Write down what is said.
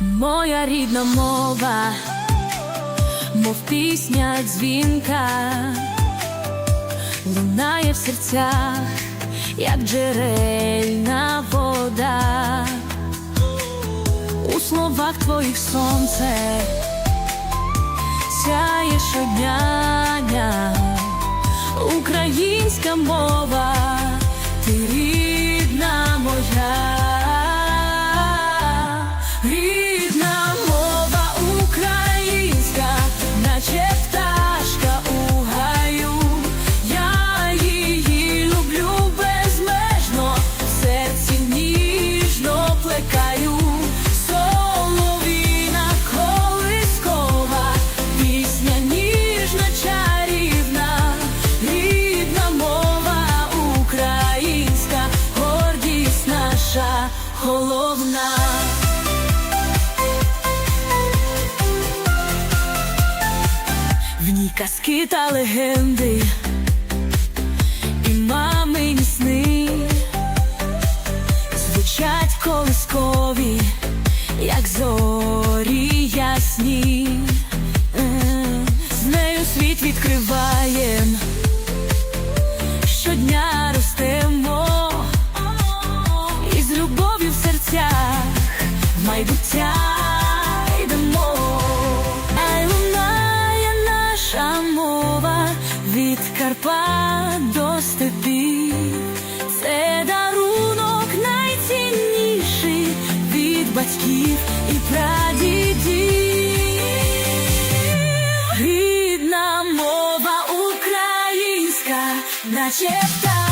Моя рідна мова, мов пісня дзвінка, лунає в серцях, як джерельна вода, у словах твоїх сонце сяє щодня, українська мова, наче у гаю. Я її люблю безмежно, серці ніжно плекаю. Соловіна колискова, пісня ніжна, чарівна, рідна мова українська, гордість наша головна. Казки та легенди, і мамині сни звучать колискові, як зорі ясні, з нею світ відкриваєм, щодня ростемо, і з любов'ю в серцях майбуття Карпат до степів. Це дарунок найцінніший від батьків і прадідів. Рідна мова українська, наче птах.